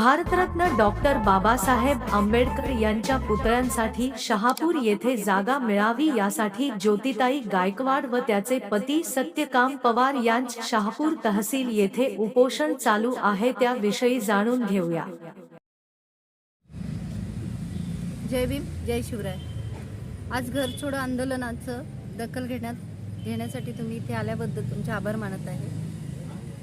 Bharat Ratna doctor Babasaheb Ambedkar यांच्या पुतळ्यांसाठी शहापूर येथे जागा मिळावी यासाठी ज्योतिताई गायकवाड व त्याचे पती सत्यकाम पवार यांच शहापूर तहसील येथे उपोषण चालू आहे त्याविषयी जाणून घेऊया. जय भीम जय शिवराय. आज घर छोडो आंदोलनाचं दखल घेण्यात घेण्यासाठी तुम्ही इथे आल्याबद्दल तुमचे आभार मानत आहे.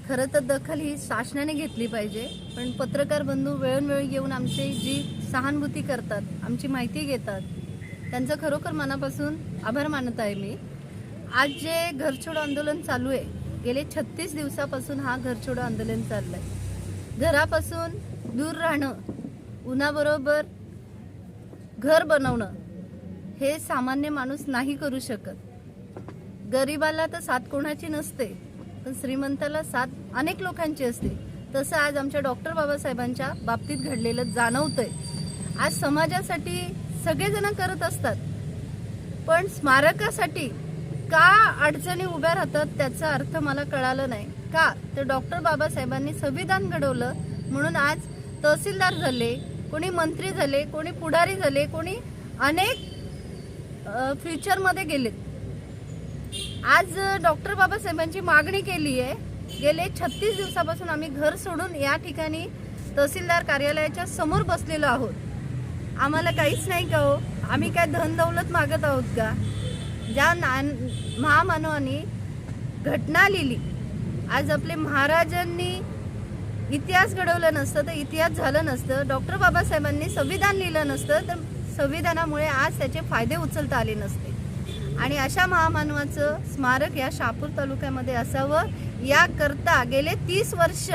खरं तर दखल ही शासनाने घेतली पाहिजे पण पत्रकार बंधू वेळोवेळी येऊन आमची जी सहानुभूती करतात आमची माहिती घेतात त्यांचं खरोखर मनापासून आभार मानत आहे मी. आज जे घरछोडो आंदोलन चालू आहे गेले छत्तीस दिवसापासून हा घरछोडो आंदोलन चाललं आहे घरापासून दूर राहणं उन्हाबरोबर घर बनवणं हे सामान्य माणूस नाही करू शकत. गरिबाला तर साथ कोणाची नसते. पण श्रीमंताला साथ अनेक लोकांची असते. तसं आज आमच्या डॉक्टर बाबासाहेबांच्या बाबतीत घडलेलं जाणवतंय. आज समाजासाठी सगळेजण करत असतात. पण स्मारकासाठी का अडचणी उभ्या राहतात त्याचा अर्थ मला कळालं नाही. का? तर डॉक्टर बाबासाहेबांनी संविधान घडवलं म्हणून आज तहसीलदार झाले कोणी मंत्री झाले कोणी पुढारी झाले कोणी अनेक फ्युचरमध्ये गेलेत. आज डॉक्टर बाबासाहेबांची मागणी केली आहे. गेले छत्तीस दिवसापासून आम्ही घर सोडून या ठिकाणी तहसीलदार कार्यालयाच्या समोर बसलेलो आहोत. आम्हाला काहीच नाही का हो? आम्ही काय धन दौलत मागत आहोत का? ज्या ना महामानवानी घटना लिहिली. आज आपले महाराजांनी इतिहास घडवलं नसतं तर इतिहास झालं नसतं. डॉक्टर बाबासाहेबांनी संविधान लिहिलं नसतं तर संविधानामुळे आज त्याचे फायदे उचलता आले नसते. आणि अशा महामानवाचं स्मारक या शहापूर तालुक्यामध्ये असावं. याकरता गेले तीस वर्ष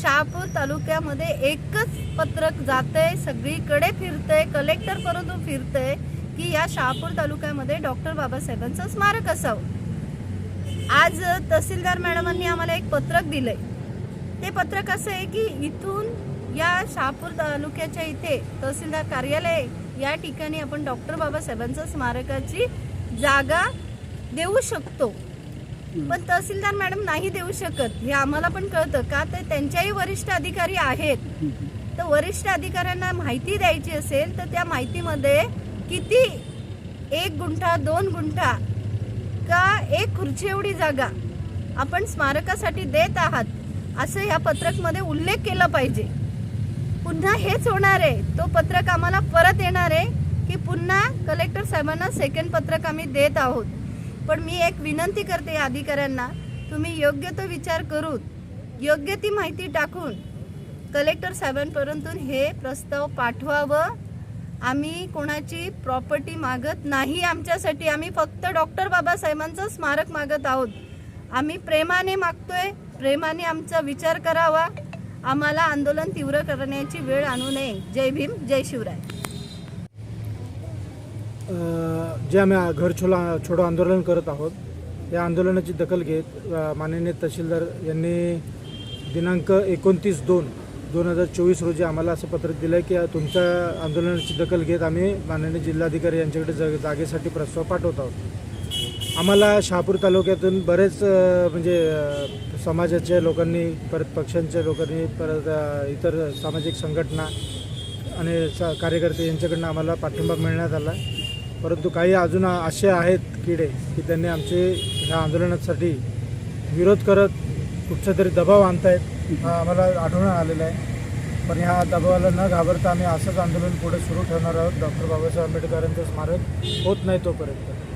शहापूर तालुक्यामध्ये एकच पत्रक जातंय सगळीकडे फिरतंय कलेक्टर परंतु फिरतंय की या शहापूर तालुक्यामध्ये डॉक्टर बाबासाहेबांचं स्मारक असावं. आज तहसीलदार मॅडमांनी आम्हाला एक पत्रक दिलंय. ते पत्रक असं आहे की इथून या शहापूर तालुक्याच्या इथे तहसीलदार कार्यालय या ठिकाणी आपण डॉक्टर बाबासाहेबांचं स्मारकाची जागा देऊ शकतो. पण तहसीलदार मॅडम नाही देऊ शकत. हे आम्हाला पण कळतं. का तर त्यांच्याही वरिष्ठ अधिकारी आहेत. तर वरिष्ठ अधिकाऱ्यांना माहिती द्यायची असेल तर त्या माहितीमध्ये किती एक गुंठा दोन गुंठा का एक खुर्ची एवढी जागा आपण स्मारकासाठी देत आहात असं या पत्रकमध्ये उल्लेख केला पाहिजे. पुन्हा हेच होणार आहे. तो पत्रक आम्हाला परत येणार आहे. की पुन्हा कलेक्टर साहेबांना सेकंड पत्रक आम्ही देत आहोत. पण मी एक विनंती करते या अधिकाऱ्यांना तुम्ही योग्य तो विचार करून योग्य ती माहिती टाकून कलेक्टर साहेबांपर्यंत हे प्रस्ताव पाठवावं. आम्ही कोणाची प्रॉपर्टी मागत नाही आमच्यासाठी. आम्ही फक्त डॉक्टर बाबासाहेबांचं स्मारक मागत आहोत. आम्ही प्रेमाने मागतोय. प्रेमाने आमचा विचार करावा. आम्हाला आंदोलन तीव्र करण्याची वेळ आणू नये. जय भीम जय शिवराय. जे आम्ही घर छोला छोडो आंदोलन करत आहोत या आंदोलनाची दखल घेत माननीय तहसीलदार यांनी दिनांक एकोणतीस दोन दोन हजार चोवीस रोजी आम्हाला असं पत्रक दिलं आहे की तुमच्या आंदोलनाची दखल घेत आम्ही माननीय जिल्हाधिकारी यांच्याकडे जग जागेसाठी प्रस्ताव पाठवत आहोत. आम्हाला शहापूर तालुक्यातून बरेच म्हणजे समाजाच्या लोकांनी परत पक्षांच्या लोकांनी परत इतर सामाजिक संघटना आणि स कार्यकर्ते यांच्याकडनं आम्हाला पाठिंबा मिळण्यात आला. परंतु काही अजून असे आहेत किडे की त्यांनी आमचे ह्या आंदोलनासाठी विरोध करत कुठचा तरी दबाव आणतायत हा आम्हाला आढळून आलेला आहे. पण ह्या दबावाला न घाबरता आम्ही असंच आंदोलन पुढे सुरू ठेवणार आहोत. डॉक्टर बाबासाहेब आंबेडकरांचं स्मारक होत नाही तोपर्यंत.